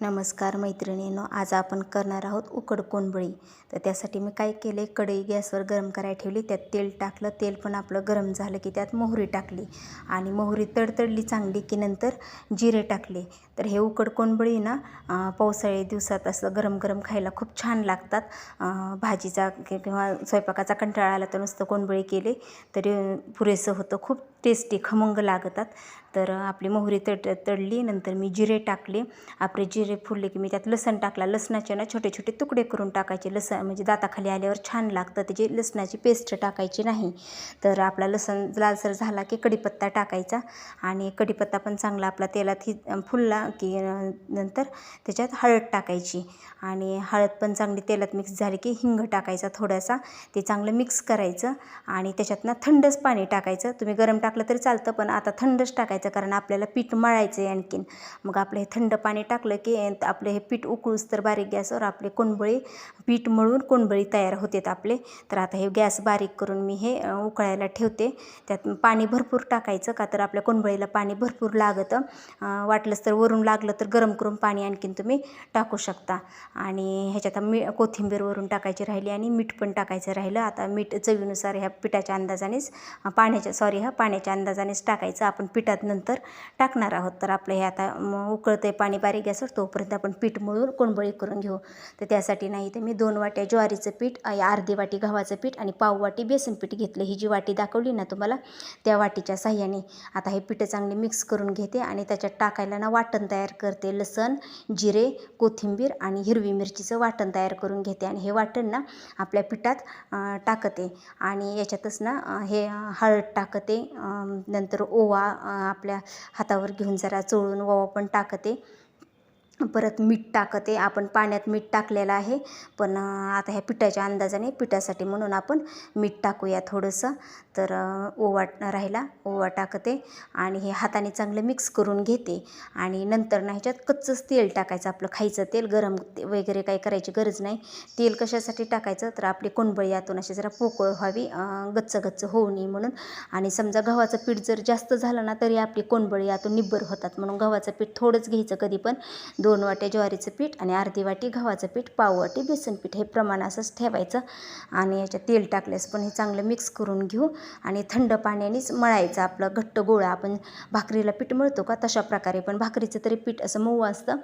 नमस्कार मैत्रिणींनो आज आपण करणार आहोत उकड कोंबळी तर त्यासाठी मी काय केले कढई गॅसवर गरम करायला ठेवली त्यात तेल टाकलं तेल पण आपलं गरम झालं की त्यात मोहरी टाकली. आणि मोहरी तडतडली चांगली की नंतर जिरे टाकले. तर हे उकड कोंबळी ना पावसाळी दिवसात असं गरम गरम खायला खूप छान लागतात. भाजीचा किंवा स्वयंपाकाचा कंटाळा आला तर नुसतं कोंबळी केले तरी पुरेसं होतं. खूप टेस्टी खमंग लागतात. तर आपली मोहरी तड तडली नंतर मी जिरे टाकले. आपले जिरे फुलले की मी त्यात लसण टाकला. लसणाचे ना छोटे छोटे तुकडे करून टाकायचे. लसण म्हणजे दाताखाली आल्यावर छान लागतं. त्याची लसणाची पेस्ट टाकायची नाही. तर आपला लसण लालसर झाला की कढीपत्ता टाकायचा. आणि कढीपत्ता पण चांगला आपला तेलात ही फुलला की नंतर त्याच्यात हळद टाकायची. आणि हळद पण चांगली तेलात मिक्स झाली की हिंग टाकायचा थोडासा. ते चांगलं मिक्स करायचं. आणि त्याच्यात ना थंडच पाणी टाकायचं. तुम्ही गरम टाकलं तरी चालतं पण आता थंडच टाकायचं कारण आपल्याला पीठ मळायचं आहे आणखीन. मग आपलं हे थंड पाणी टाकलं की आपलं हे पीठ उकळूस तर बारीक गॅसवर आपले कोणबळी पीठ मळून कोणबळी तयार होतात आपले. तर आता हे गॅस बारीक करून मी हे उकळायला ठेवते. त्यात पाणी भरपूर टाकायचं का तर आपल्या कोणबळीला पाणी भरपूर लागतं. वाटलंच तर वरून लागलं तर गरम करून पाणी आणखीन तुम्ही टाकू शकता. आणि ह्याच्यात मी कोथिंबीर वरून टाकायची राहिली आणि मीठ पण टाकायचं राहिलं. आता मीठ चवीनुसार ह्या पिठाच्या अंदाजानेच पाण्याच्या सॉरी हा पाण्याच्या अंदाजानेच टाकायचं. आपण पिठात नंतर टाकणार आहोत. तर आपलं हे आता उकळतं आहे पाणी बारीक गॅसवर तोपर्यंत आपण पीठ मळून कोंबळी करून घेऊ. तर त्यासाठी नाही तर मी दोन वाट्या ज्वारीचं पीठ अर्धी वाटी गव्हाचं पीठ आणि पाव वाटी बेसन पीठ घेतलं. ही जी वाटी दाखवली ना तुम्हाला त्या वाटीच्या साह्याने आता हे पीठं चांगले मिक्स करून घेते आणि त्याच्यात टाकायला ना वाटण तयार करते. लसण जिरे कोथिंबीर आणि हिरवी मिरचीचं वाटण तयार करून घेते आणि हे वाटण ना आपल्या पिठात टाकते. आणि याच्यातच ना हे हळद टाकते नंतर ओवा आपल्या हातावर घेऊन जरा चोळून ओवा पण टाकते. परत मीठ टाकते. आपण पाण्यात मीठ टाकलेलं आहे. पण आता ह्या पिठाच्या अंदाजाने पिठासाठी म्हणून आपण मीठ टाकूया थोडंसं. तर ओवा राहिला. ओवा टाकते आणि हे हाताने चांगलं मिक्स करून घेते. आणि नंतर ना ह्याच्यात कच्चंच तेल टाकायचं. आपलं खायचं तेल गरम ते- वगैरे काही करायची गरज नाही. तेल कशासाठी टाकायचं? तर आपली कोंबळी यातून अशी जरा पोकळ व्हावी. गच्च गच्च होऊ नये म्हणून. आणि समजा गव्हाचं पीठ जर जास्त झालं ना तरी आपली कोंबळी यातून निब्बर होतात. म्हणून गव्हाचं पीठ थोडंच घ्यायचं कधी पण. दोन वाट्या ज्वारीचं पीठ आणि अर्धी वाटी गव्हाचं पीठ पाव वाटी बेसन पीठ हे प्रमाण असंच ठेवायचं. आणि याच्यात तेल टाकल्यास पण हे चांगलं मिक्स करून घेऊ. आणि थंड पाण्यानेच मळायचं आपलं घट्ट गोळा. आपण भाकरीला पीठ मळतो का तशा प्रकारे पण भाकरीचं तरी पीठ असं मऊ असतं.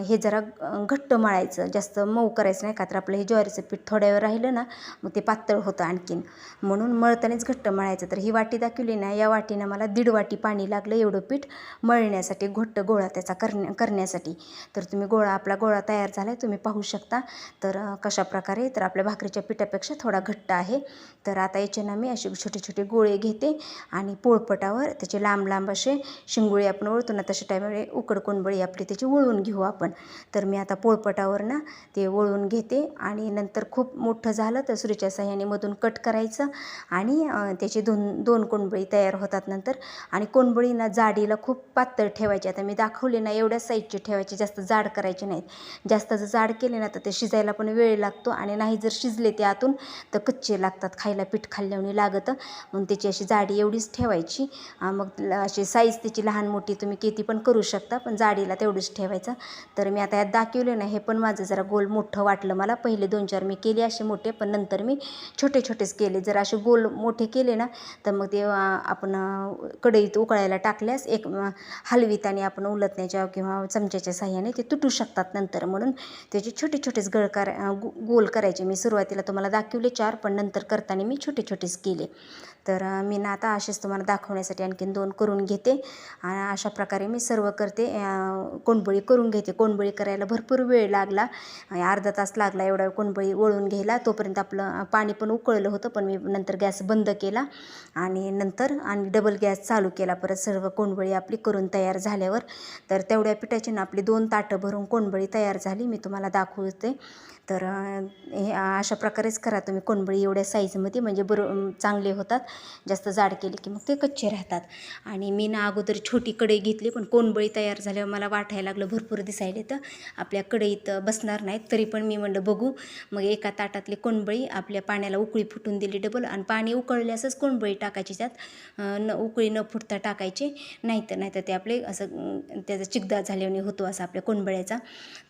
हे जरा घट्ट मळायचं. जास्त मऊ करायचं नाही का? तर आपलं हे ज्वारीचं पीठ थोड्या वेळ राहिलं ना मग ते पातळ होतं आणखीन. म्हणून मळतानाच घट्ट मळायचं. तर ही वाटी दाखवली ना या वाटीनं मला दीड वाटी पाणी लागलं एवढं पीठ मळण्यासाठी घट्ट गोळा त्याचा करण्या करण्यासाठी. तर तुम्ही गोळा आपला गोळा तयार झाला आहे तुम्ही पाहू शकता. तर कशाप्रकारे? कशा प्रकारे तर आपल्या भाकरीच्या पिठापेक्षा थोडा घट्ट आहे. तर आता याचे ना मी असे छोटे छोटे गोळे घेते आणि पोळपटावर त्याचे लांब लांब असे शिंगोळी आपण ओळतो ना तशा टायमाला उकड कोंबळी आपली त्याची वळून घेऊ आपण. तर मी आता पोळपटावर ना ते वळून घेते आणि नंतर खूप मोठं झालं तर सुरीच्या साह्याने मधून कट करायचं आणि त्याची दोन दोन कोंबळी तयार होतात नंतर आणि कोंबळी ना जाडीला खूप पातळ ठेवायची. आता मी दाखवले ना एवढ्या साईजची ठेवायची जास्त जाड करायचे नाहीत. जास्त जर जाड केले ना तर ते शिजायला पण वेळ लागतो आणि नाही जर शिजले ते आतून तर कच्चे लागतात. खायला पीठ खाल्ल्याने लागतं. मग त्याची अशी जाडी एवढीच ठेवायची. मग अशी साईज त्याची लहान मोठी तुम्ही किती पण करू शकता पण जाडीला तेवढीच ठेवायचं. तर मी आता यात दाखवले ना हे पण माझं जरा गोल मोठं वाटलं मला. पहिले दोन चार मी केले असे मोठे पण नंतर मी छोटे छोटेच केले. जर असे गोल मोठे केले ना तर मग ते आपण कढईत उकळायला टाकल्यास एक हलवीत आणि आपण उलटण्याच्या किंवा चमच्याच्या साह्याने ते तुटू शकतात नंतर. म्हणून त्याचे छोटे छोटेच गळ करा गोल करायचे. मी सुरुवातीला तुम्हाला दाखवले चार पण नंतर करताना मी छोटे छोटेच केले. तर मी ना आता असेच तुम्हाला दाखवण्यासाठी आणखीन दोन करून घेते. आणि अशा प्रकारे मी सर्व करते. अ, करून घेते. कोंडबळी करायला भरपूर वेळ लागला. अर्धा तास लागला एवढा कोंडबळी वळून घ्यायला. तोपर्यंत आपलं पाणी पण उकळलं होतं पण मी नंतर गॅस बंद केला. आणि नंतर आणि डबल गॅस चालू केला. परत सर्व कोंडबळी आपली करून तयार झाल्यावर. तर तेवढ्या पिठाची ना आपली दोन ताटं भरून कोंडबळी तयार झाली. मी तुम्हाला दाखवते. तर हे अशा प्रकारेच करा तुम्ही. कोंडबळी एवढ्या साईजमध्ये म्हणजे बरं चांगले होतात. जास्त जाड केले की मग ते कच्चे राहतात. आणि मी ना अगोदर छोटी कढई घेतली पण कोंबळी तयार झाल्यावर मला वाटायला लागलं भरपूर दिसायले तर आपल्या कढईत बसणार नाहीत तरी पण मी म्हणलं बघू. मग एका ताटातली कोंबळी आपल्या पाण्याला उकळी फुटून दिली डबल आणि पाणी उकळल्यासच कोणबळी टाकायची त्यात. न उकळी न फुटता टाकायची. नाही तर नाही तर ते आपले असं त्याचा चिकदा झाल्याने होतो असं आपल्या कोणबळ्याचा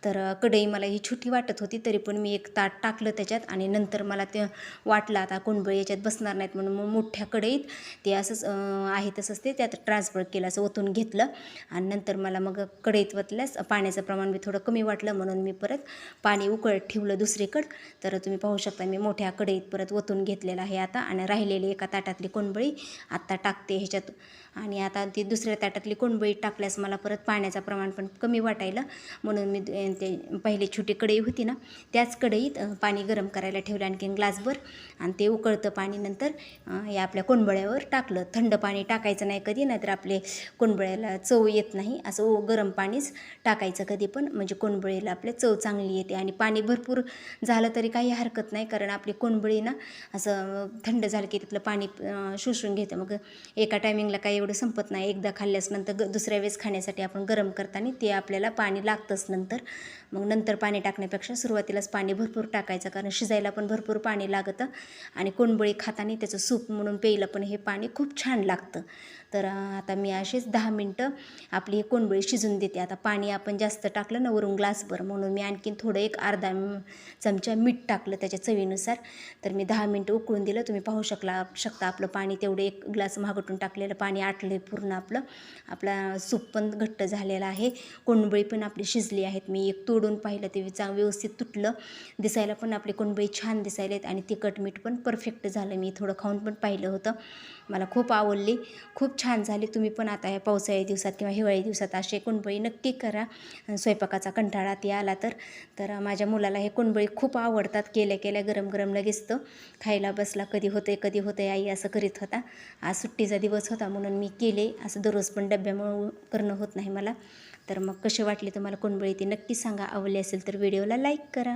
तर कढई मला ही छोटी वाटत होती तरी पण मी एक ताट टाकलं त्याच्यात आणि नंतर मला ते वाटलं आता कोणबळी याच्यात बसणार नाहीत म्हणून मग मोठ्या कढईत ते असंच आहे तसंच ते त्यात ट्रान्सफर केलं असं ओतून घेतलं. आणि नंतर मला मग कढईत वतल्यास पाण्याचं प्रमाण मी थोडं कमी वाटलं म्हणून मी परत पाणी उकळत ठेवलं दुसरीकडं. तर तुम्ही पाहू शकता मी मोठ्या कढईत परत ओतून घेतलेलं आहे आता. आणि राहिलेली एका ताटातली कोणबळी आत्ता टाकते ह्याच्यात. आणि आता ती दुसऱ्या ताटातली कोणबळी टाकल्यास मला परत पाण्याचं प्रमाण पण कमी वाटायला म्हणून मी ते पहिली छोटी कढई होती ना त्याच कढईत पाणी गरम करायला ठेवलं आणखीन ग्लासभर. आणि ते उकळतं पाणी नंतर या आपल्या कोंबळ्यावर टाकलं. थंड पाणी टाकायचं नाही कधी नाहीतर आपले कोंबळ्याला चव येत नाही. असं ओ- गरम पाणीच टाकायचं कधी पण. म्हणजे कोणबळीला आपल्या चव चांगली येते आणि पाणी भरपूर झालं तरी काही हरकत नाही. कारण आपली कोंबळी ना असं थंड झालं की तिथलं पाणी शोषून घेतं. मग एका टायमिंगला काही एवढं संपत नाही. एकदा खाल्ल्यास नंतर ग दुसऱ्या वेळेस खाण्यासाठी आपण गरम करताना ते आपल्याला पाणी लागतंच नंतर. मग नंतर पाणी टाकण्यापेक्षा सुरुवातीलाच पाणी भरपूर टाकायचं. कारण शिजायला पण भरपूर पाणी लागतं. आणि कोणबळी खाताना त्याचं सूप म्हणून प्यायला पण हे पाणी खूप छान लागतं. तर आता मी असेच दहा मिनटं आपली ही शिजून देते. आता पाणी आपण जास्त टाकलं ना वरून ग्लासभर म्हणून मी आणखीन थोडं एक अर्धा चमचा मीठ टाकलं त्याच्या चवीनुसार. तर मी दहा मिनटं उकळून दिलं. तुम्ही पाहू शकला शकता आपलं पाणी तेवढं एक ग्लास महागटून टाकलेलं पाणी आटलं पूर्ण आपलं. आपला सूप पण घट्ट झालेला आहे. कोंबळी पण आपली शिजली आहेत. मी एक तोडून पाहिलं ते चांग व्यवस्थित तुटलं. दिसायला पण आपली कोंबळी छान दिसायलेत आणि तिखट मीठ पण परफेक्ट झालं. मी थोडं खाऊन पण पाहिलं. होतं. मला खूप आवडली. खूप छान झाली. तुम्ही पण आता या पावसाळी दिवसात किंवा हिवाळी दिवसात असे कुणबळी नक्की करा. स्वयंपाकाचा कंटाळा ती आला तर. तर माझ्या मुलाला हे कुणबळी खूप आवडतात. केल्या केल्या गरम गरम लगेच तो खायला बसला. कधी होते कधी होते आई असं करीत होता. आज सुट्टीचा दिवस होता म्हणून मी केले. असं दररोज पण डब्यामुळं करणं होत नाही मला. तर मग कसे वाटले तुम्हाला कुणबळी ती नक्की सांगा. आवडली असेल तर व्हिडिओला लाईक करा.